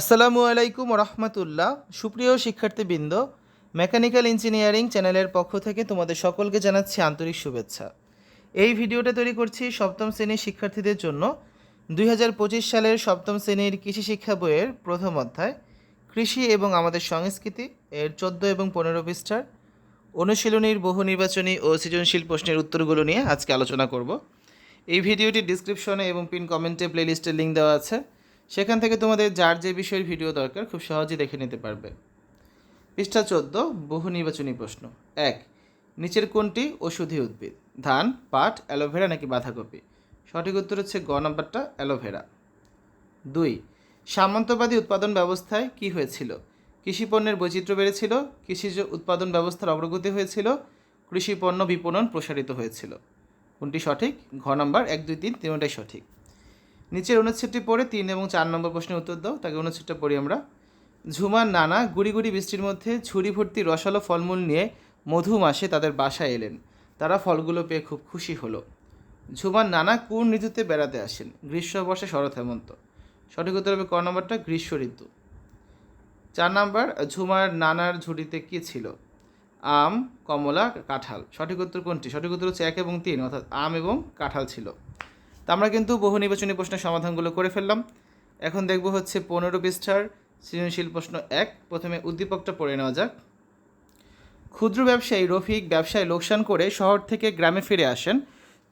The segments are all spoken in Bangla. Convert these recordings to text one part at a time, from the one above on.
আসসালামু আলাইকুম রহমতুল্লাহ সুপ্রিয় শিক্ষার্থীবৃন্দ, মেকানিক্যাল ইঞ্জিনিয়ারিং চ্যানেলের পক্ষ থেকে তোমাদের সকলকে জানাচ্ছি আন্তরিক শুভেচ্ছা। এই ভিডিওটা তৈরি করছি সপ্তম শ্রেণির শিক্ষার্থীদের জন্য। দুই হাজার পঁচিশ সালের সপ্তম শ্রেণির কৃষি শিক্ষা বইয়ের প্রথম অধ্যায়, কৃষি এবং আমাদের সংস্কৃতি এর চোদ্দ এবং পনেরো পৃষ্ঠার অনুশীলনীর বহু নির্বাচনী ও সৃজনশীল প্রশ্নের উত্তরগুলো নিয়ে আজকে আলোচনা করব। এই ভিডিওটি ডিসক্রিপশনে এবং পিন কমেন্টে প্লেলিস্টের লিঙ্ক দেওয়া আছে। সেখান থেকে তোমাদের যার যে বিষয়ের ভিডিও দরকার খুব সহজেই দেখে নিতে পারবে। পৃষ্ঠা চোদ্দ, বহু নির্বাচনী প্রশ্ন। এক, নিচের কোনটি ওষুধি উদ্ভিদ? ধান, পাট অ্যালোভেরা নাকি বাঁধাকপি? সঠিক উত্তর হচ্ছে গ নম্বরটা অ্যালোভেরা দুই, সামন্তবাদী উৎপাদন ব্যবস্থায় কি হয়েছিল? কৃষি পণ্যের বৈচিত্র্য বেড়েছিল কৃষিজ উৎপাদন ব্যবস্থার অগ্রগতি হয়েছিল, কৃষি পণ্য বিপণন প্রসারিত হয়েছিল। কোনটি সঠিক? ঘ নম্বর, এক, দুই, তিন, তিনটাই সঠিক। নিচের অনুচ্ছেদটি পড়ে তিন এবং চার নম্বর প্রশ্নের উত্তর দাও, তাকে অনুচ্ছেদটা পড়ি আমরা। ঝুমার নানা গুড়ি গুড়ি বৃষ্টির মধ্যে ঝুড়ি ভর্তি রসালো ফলমূল নিয়ে মধু মাসে তাদের বাসায় এলেন। তারা ফলগুলো পেয়ে খুব খুশি হলো। ঝুমার নানা কোন ঋতুতে বেড়াতে আসেন। গ্রীষ্ম বর্ষে শরৎ হেমন্ত। সঠিক উত্তর হবে ক নম্বরটা? গ্রীষ্ম ঋতু। চার নাম্বার, ঝুমার নানার ঝুড়িতে কী ছিল? আম, কমলা, কাঁঠাল। সঠিক উত্তর কোনটি? সঠিক উত্তর হচ্ছে এক এবং তিন, অর্থাৎ আম এবং কাঁঠাল ছিল। তা আমরা কিন্তু বহু নির্বাচনী প্রশ্নের সমাধানগুলো করে ফেললাম। এখন দেখব হচ্ছে পনেরো পৃষ্ঠার সৃজনশীল প্রশ্ন এক। প্রথমে উদ্দীপকটা পড়ে নেওয়া যাক। ক্ষুদ্র ব্যবসায়ী রফিক ব্যবসায় লোকসান করে শহর থেকে গ্রামে ফিরে আসেন।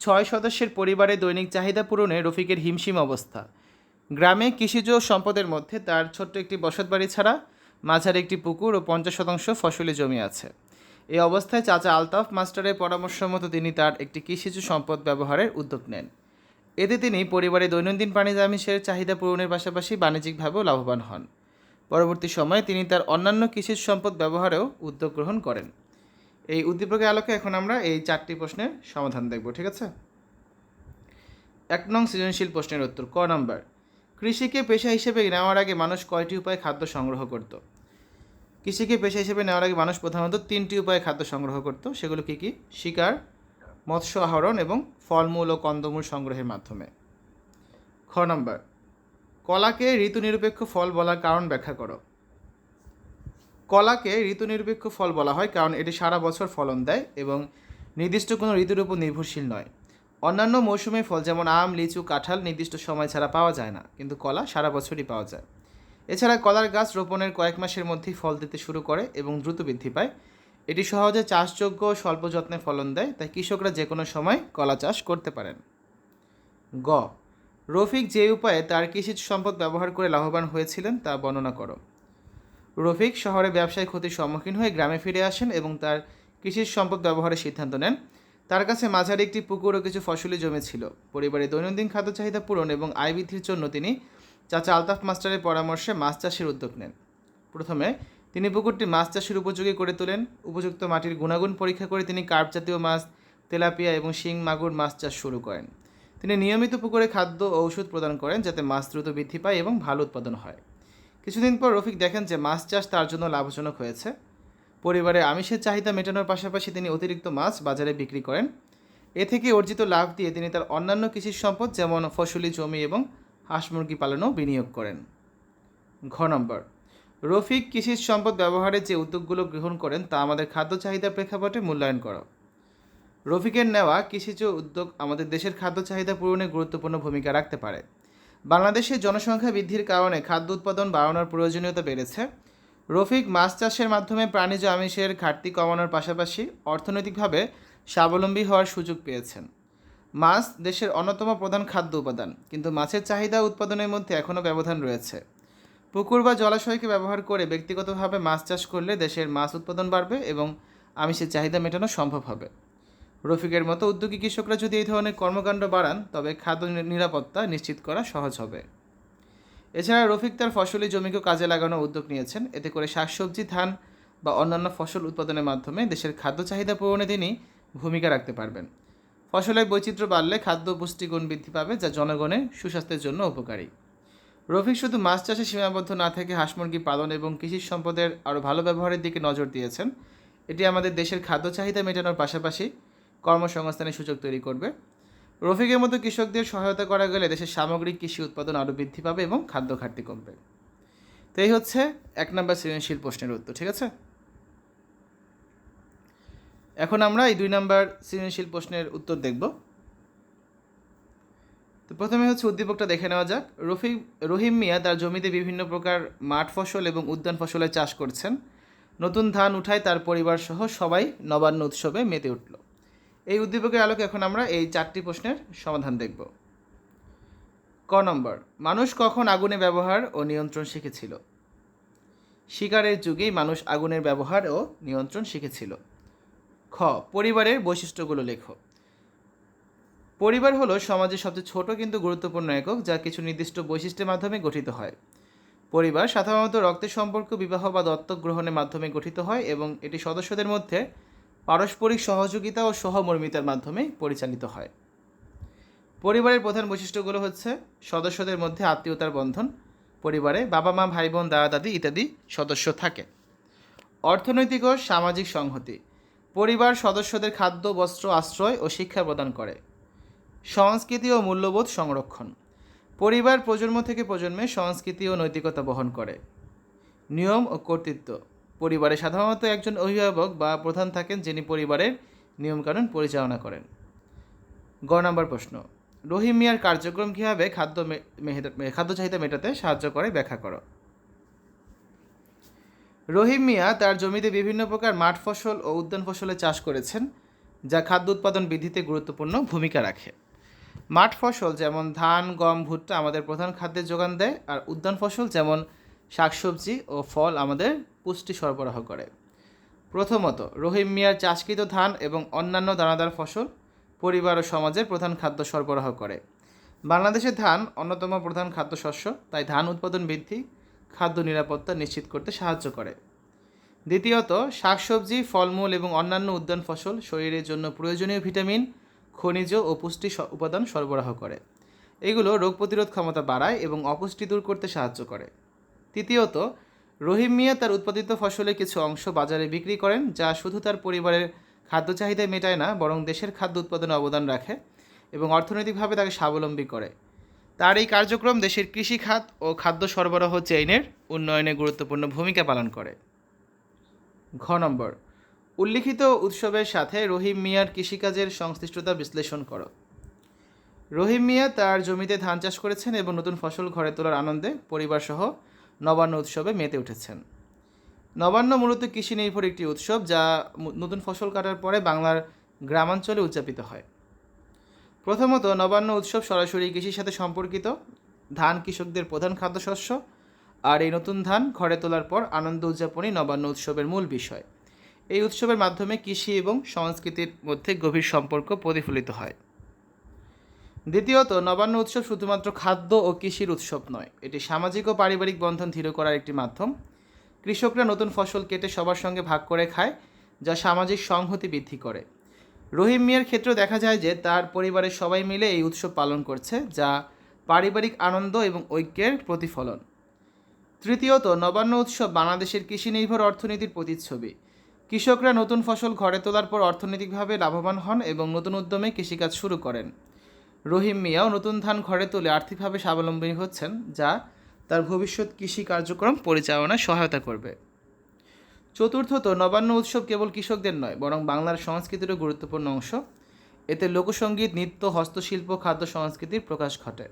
ছয় সদস্যের পরিবারে দৈনিক চাহিদা পূরণে রফিকের হিমশিম অবস্থা। গ্রামে কৃষিজ সম্পদের মধ্যে তার ছোট্ট একটি বসতবাড়ি ছাড়া মাঝার একটি পুকুর ও পঞ্চাশ শতাংশ ফসলি জমি আছে। এই অবস্থায় চাচা আলতাফ মাস্টারের পরামর্শ মতো তিনি তার একটি কৃষিজ সম্পদ ব্যবহারের উদ্যোগ নেন। এতে তিনি পরিবারে দৈনন্দিন পানি আমিষের চাহিদা পূরণের পাশাপাশি বাণিজ্যিকভাবেও লাভবান হন। পরবর্তী সময়ে তিনি তার অন্যান্য কৃষিজ সম্পদ ব্যবহারেও উদ্যোগ গ্রহণ করেন। এই উদ্দীপকের আলোকে এখন আমরা এই চারটি প্রশ্নের সমাধান দেখব, ঠিক আছে? এক নং সৃজনশীল প্রশ্নের উত্তর, ক নম্বর। কৃষিকে পেশা হিসেবে নেওয়ার আগে মানুষ কয়টি উপায়ে খাদ্য সংগ্রহ করত? কৃষিকে পেশা হিসেবে নেওয়ার আগে মানুষ প্রধানত তিনটি উপায়ে খাদ্য সংগ্রহ করত, সেগুলো কী কী? শিকার মৎস্য আহরণ এবং ফলমূল ও কন্দমূল সংগ্রহের মাধ্যমে। খ নম্বর, কলাকে ঋতুনিরপেক্ষ ফল বলার কারণ ব্যাখ্যা করো। কলাকে ঋতুনিরপেক্ষ ফল বলা হয় কারণ এটি সারা বছর ফলন দেয় এবং নির্দিষ্ট কোনো ঋতুর উপর নির্ভরশীল নয়। অন্যান্য মৌসুমে ফল যেমন আম, লিচু, কাঁঠাল নির্দিষ্ট সময় ছাড়া পাওয়া যায় না, কিন্তু কলা সারা বছরই পাওয়া যায়। এছাড়া কলার গাছ রোপণের কয়েক মাসের মধ্যেই ফল দিতে শুরু করে এবং দ্রুত বৃদ্ধি পায়। এটি সহজে চাষযোগ্য স্বল্প যত্নে ফলন দেয়, তাই কৃষকরা যে কোনো সময় কলা চাষ করতে পারেন। গ, রফিক যে উপায়ে তার কৃষিজ সম্পদ ব্যবহার করে লাভবান হয়েছিলেন তা বর্ণনা করো। রফিক শহরে ব্যবসায় ক্ষতির সম্মুখীন হয়ে গ্রামে ফিরে আসেন এবং তার কৃষিজ সম্পদ ব্যবহারের সিদ্ধান্ত নেন। তার কাছে মাঝারি একটি পুকুর ও কিছু ফসলি জমি ছিল। পরিবারের দৈনন্দিন খাদ্য চাহিদা পূরণ এবং আয় বৃদ্ধির জন্য তিনি চাচা আলতাফ মাস্টারের পরামর্শে মাছ চাষের উদ্যোগ নেন। প্রথমে তিনি পুকুরটি মাছ চাষের উপযোগী করে তোলেন। উপযুক্ত মাটির গুণাগুণ পরীক্ষা করে তিনি কার্প জাতীয় মাছ, তেলাপিয়া এবং শিং মাগুর মাছ চাষ শুরু করেন। তিনি নিয়মিত পুকুরে খাদ্য ঔষধ প্রদান করেন যাতে মাছ দ্রুত বৃদ্ধি পায় এবং ভালো উৎপাদন হয়। কিছুদিন পর রফিক দেখেন যে মাছ চাষ তার জন্য লাভজনক হয়েছে। পরিবারে আমিষের চাহিদা মেটানোর পাশাপাশি তিনি অতিরিক্ত মাছ বাজারে বিক্রি করেন। এ থেকে অর্জিত লাভ দিয়ে তিনি তার অন্যান্য কৃষির সম্পদ যেমন ফসলি জমি এবং হাঁস মুরগি পালনেও বিনিয়োগ করেন। ঘ নম্বর। রফিক কৃষিজ সম্পদ ব্যবহারে যে উদ্যোগগুলো গ্রহণ করেন তা আমাদের খাদ্য চাহিদার প্রেক্ষাপটে মূল্যায়ন করো। রফিকের নেওয়া কৃষিজ উদ্যোগ আমাদের দেশের খাদ্য চাহিদা পূরণে গুরুত্বপূর্ণ ভূমিকা রাখতে পারে। বাংলাদেশের জনসংখ্যা বৃদ্ধির কারণে খাদ্য উৎপাদন বাড়ানোর প্রয়োজনীয়তা বেড়েছে। রফিক মাছ চাষের মাধ্যমে প্রাণীজ আমিষের ঘাটতি কমানোর পাশাপাশি অর্থনৈতিকভাবে স্বাবলম্বী হওয়ার সুযোগ পেয়েছেন। মাছ দেশের অন্যতম প্রধান খাদ্য উপাদান, কিন্তু মাছের চাহিদা উৎপাদনের মধ্যে এখনও ব্যবধান রয়েছে। পুকুর বা জলাশয়কে ব্যবহার করে ব্যক্তিগতভাবে মাছ চাষ করলে দেশের মাছ উৎপাদন বাড়বে এবং আমিষের চাহিদা মেটানো সম্ভব হবে। রফিকের মতো উদ্যোগী কৃষকরা যদি এই ধরনের কর্মকাণ্ড বাড়ান, তবে খাদ্য নিরাপত্তা নিশ্চিত করা সহজ হবে। এছাড়া রফিক তার ফসলি জমিকে কাজে লাগানোর উদ্যোগ নিয়েছেন। এতে করে শাকসবজি, ধান বা অন্যান্য ফসল উৎপাদনের মাধ্যমে দেশের খাদ্য চাহিদা পূরণে তিনি ভূমিকা রাখতে পারবেন। ফসলের বৈচিত্র্য বাড়লে খাদ্য পুষ্টিগুণ বৃদ্ধি পাবে, যা জনগণের সুস্বাস্থ্যের জন্য উপকারী। রফিক শুধু মাছ চাষে সীমাবদ্ধ না থেকে হাঁস মুরগি পালন এবং কৃষি সম্পদের আরও ভালো ব্যবহারের দিকে নজর দিয়েছেন। এটি আমাদের দেশের খাদ্য চাহিদা মেটানোর পাশাপাশি কর্মসংস্থানের সুযোগ তৈরি করবে। রফিকের মতো কৃষকদের সহায়তা করা গেলে দেশের সামগ্রিক কৃষি উৎপাদন আরও বৃদ্ধি পাবে এবং খাদ্য ঘাটতি কমবে। তো এই হচ্ছে এক নম্বর সৃজনশীল প্রশ্নের উত্তর, ঠিক আছে? এখন আমরা এই দুই নম্বর সৃজনশীল প্রশ্নের উত্তর দেখব। প্রথমে হচ্ছে উদ্দীপকটা দেখে নেওয়া যাক। রফি, রহিম মিয়া তার জমিতে বিভিন্ন প্রকার মাঠ ফসল এবং উদ্যান ফসলের চাষ করছেন। নতুন ধান উঠায় তার পরিবার সহ সবাই নবান্ন উৎসবে মেতে উঠল। এই উদ্দীপকের আলোকে এখন আমরা এই চারটি প্রশ্নের সমাধান দেখব। ক নম্বর, মানুষ কখন আগুনে ব্যবহার ও নিয়ন্ত্রণ শিখেছিল? শিকারের যুগেই মানুষ আগুনের ব্যবহার ও নিয়ন্ত্রণ শিখেছিল। খ, পরিবারের বৈশিষ্ট্যগুলো লেখো। পরিবার হলো সমাজের সবচেয়ে ছোট কিন্তু গুরুত্বপূর্ণ একক, যা কিছু নির্দিষ্ট বৈশিষ্ট্যের মাধ্যমে গঠিত হয়। পরিবার সাধারণত রক্তের সম্পর্ক, বিবাহ বা দত্তক গ্রহণের মাধ্যমে গঠিত হয় এবং এটি সদস্যদের মধ্যে পারস্পরিক সহযোগিতা ও সহমর্মিতার মাধ্যমে পরিচালিত হয়। পরিবারের প্রধান বৈশিষ্ট্যগুলো হচ্ছে সদস্যদের মধ্যে আত্মীয়তার বন্ধন, পরিবারে বাবা মা ভাই বোন দাদা দাদি ইত্যাদি সদস্য থাকে। অর্থনৈতিক ও সামাজিক সংহতি, পরিবার সদস্যদের খাদ্য, বস্ত্র, আশ্রয় ও শিক্ষা প্রদান করে। সংস্কৃতি ও মূল্যবোধ সংরক্ষণ। পরিবার প্রজন্ম থেকে প্রজন্মে সংস্কৃতি ও নৈতিকতা বহন করে। নিয়ম ও কর্তৃত্ব। পরিবারে সাধারণত একজন অভিভাবক বা প্রধান থাকেন যিনি পরিবারের নিয়মকানুন পরিচালনা করেন। গ নম্বর প্রশ্ন। রহিম মিয়ার কার্যক্রম কীভাবে খাদ্য খাদ্য চাহিদা মেটাতে সাহায্য করে ব্যাখ্যা করো। রহিম মিয়া তার জমিতে বিভিন্ন প্রকার মাঠ ফসল ও উদ্যান ফসলের চাষ করেছেন, যা খাদ্য উৎপাদন বৃদ্ধিতে গুরুত্বপূর্ণ ভূমিকা রাখে। মাঠ ফসল যেমন ধান, গম, ভুট্টা আমাদের প্রধান খাদ্যের যোগান দেয়, আর উদ্যান ফসল যেমন শাকসবজি ও ফল আমাদের পুষ্টি সরবরাহ করে। প্রথমত, রহিম মিয়ার চাষকৃত ধান এবং অন্যান্য দানাদার ফসল পরিবার ও সমাজের প্রধান খাদ্য সরবরাহ করে। বাংলাদেশের ধান অন্যতম প্রধান খাদ্যশস্য, তাই ধান উৎপাদন বৃদ্ধি, খাদ্য নিরাপত্তা নিশ্চিত করতে সাহায্য করে। দ্বিতীয়ত, শাকসবজি, ফলমূল এবং অন্যান্য উদ্যান ফসল শরীরের জন্য প্রয়োজনীয় ভিটামিন খনিজ ও পুষ্টি উপাদান সরবরাহ করে। এগুলো রোগ প্রতিরোধ ক্ষমতা বাড়ায় এবং অপুষ্টি দূর করতে সাহায্য করে। তৃতীয়ত রহিম মিয়া তার উৎপাদিত ফসলের কিছু অংশ বাজারে বিক্রি করেন, যা শুধু তার পরিবারের খাদ্য চাহিদা মেটায় না, বরং দেশের খাদ্য উৎপাদনে অবদান রাখে এবং অর্থনৈতিকভাবে তাকে স্বাবলম্বী করে। তার এই কার্যক্রম দেশের কৃষি খাত ও খাদ্য সরবরাহ চেইনের উন্নয়নে গুরুত্বপূর্ণ ভূমিকা পালন করে। ঘ নম্বর উল্লিখিত উৎসবের সাথে রহিম মিয়ার কৃষিকাজের সংশ্লিষ্টতা বিশ্লেষণ করো। রহিম মিয়া তার জমিতে ধান চাষ করেছেন এবং নতুন ফসল ঘরে তোলার আনন্দে পরিবারসহ নবান্ন উৎসবে মেতে উঠেছেন। নবান্ন মূলত কৃষি নির্ভর একটি উৎসব যা নতুন ফসল কাটার পরে বাংলার গ্রামাঞ্চলে উদযাপিত হয়। প্রথমত, নবান্ন উৎসব সরাসরি কৃষির সাথে সম্পর্কিত। ধান কৃষকদের প্রধান খাদ্যশস্য। আর এই নতুন ধান ঘরে তোলার পর আনন্দ উদযাপনই নবান্ন উৎসবের মূল বিষয়। এই উৎসবের মাধ্যমে কৃষি এবং সংস্কৃতির মধ্যে গভীর সম্পর্ক প্রতিফলিত হয়। দ্বিতীয়ত, নবান্ন উৎসব শুধুমাত্র খাদ্য ও কৃষির উৎসব নয়, এটি সামাজিক ও পারিবারিক বন্ধন দৃঢ় করার একটি মাধ্যম। কৃষকরা নতুন ফসল কেটে সবার সঙ্গে ভাগ করে খায়, যা সামাজিক সংহতি বৃদ্ধি করে। রহিম মিয়ার ক্ষেত্রে দেখা যায় যে, তার পরিবারের সবাই মিলে এই উৎসব পালন করছে, যা পারিবারিক আনন্দ এবং ঐক্যের প্রতিফলন। তৃতীয়ত, নবান্ন উৎসব বাংলাদেশের কৃষি নির্ভর অর্থনীতির প্রতিচ্ছবি। কৃষকরা নতুন ফসল ঘরে তোলার পর অর্থনৈতিকভাবে লাভবান হন এবং নতুন উদ্যমে কৃষিকাজ শুরু করেন। রহিম মিয়াও নতুন ধান ঘরে তুলে আর্থিকভাবে স্বাবলম্বী হচ্ছেন, যা তার ভবিষ্যৎ কৃষি কার্যক্রম পরিচালনায় সহায়তা করবে। চতুর্থত, নবান্ন উৎসব কেবল কৃষকদের নয়, বরং বাংলার সংস্কৃতিরও গুরুত্বপূর্ণ অংশ। এতে লোকসঙ্গীত নৃত্য, হস্তশিল্প, খাদ্য সংস্কৃতির প্রকাশ ঘটে।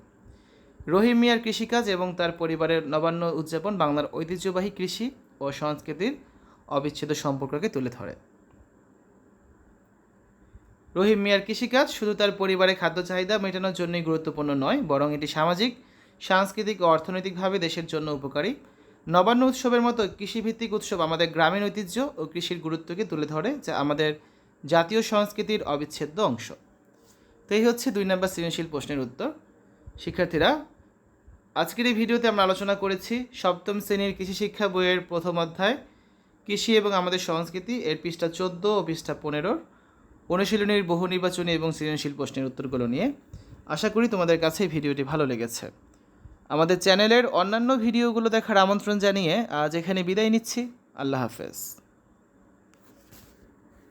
রহিম মিয়ার কৃষিকাজ এবং তার পরিবারের নবান্ন উদযাপন বাংলার ঐতিহ্যবাহী কৃষি ও সংস্কৃতির অবিচ্ছেদ্য সম্পর্ককে তুলে ধরে। রহিম মিয়ার কৃষিকাজ শুধু তার পরিবারের খাদ্য চাহিদা মেটানোর জন্যই গুরুত্বপূর্ণ নয়, বরং এটি সামাজিক, সাংস্কৃতিক ও অর্থনৈতিকভাবে দেশের জন্য উপকারী। নবান্ন উৎসবের মতো কৃষিভিত্তিক উৎসব আমাদের গ্রামীণ ঐতিহ্য ও কৃষির গুরুত্বকে তুলে ধরে, যা আমাদের জাতীয় সংস্কৃতির অবিচ্ছেদ্য অংশ। তো এই হচ্ছে দুই নম্বর সৃজনশীল প্রশ্নের উত্তর। শিক্ষার্থীরা, আজকের এই ভিডিওতে আমরা আলোচনা করেছি সপ্তম শ্রেণির কৃষি শিক্ষা বইয়ের প্রথম অধ্যায় কৃষি এবং আমাদের সংস্কৃতি, এর পৃষ্ঠা চোদ্দ ও পৃষ্ঠা পনেরোর অনুশীলনীর বহু নির্বাচনী এবং সৃজনশীল প্রশ্নের উত্তরগুলো নিয়ে আশা করি তোমাদের কাছে ভিডিওটি ভালো লেগেছে। আমাদের চ্যানেলের অন্যান্য ভিডিওগুলো দেখার আমন্ত্রণ জানিয়ে আজ এখানে বিদায় নিচ্ছি। আল্লাহ হাফেজ।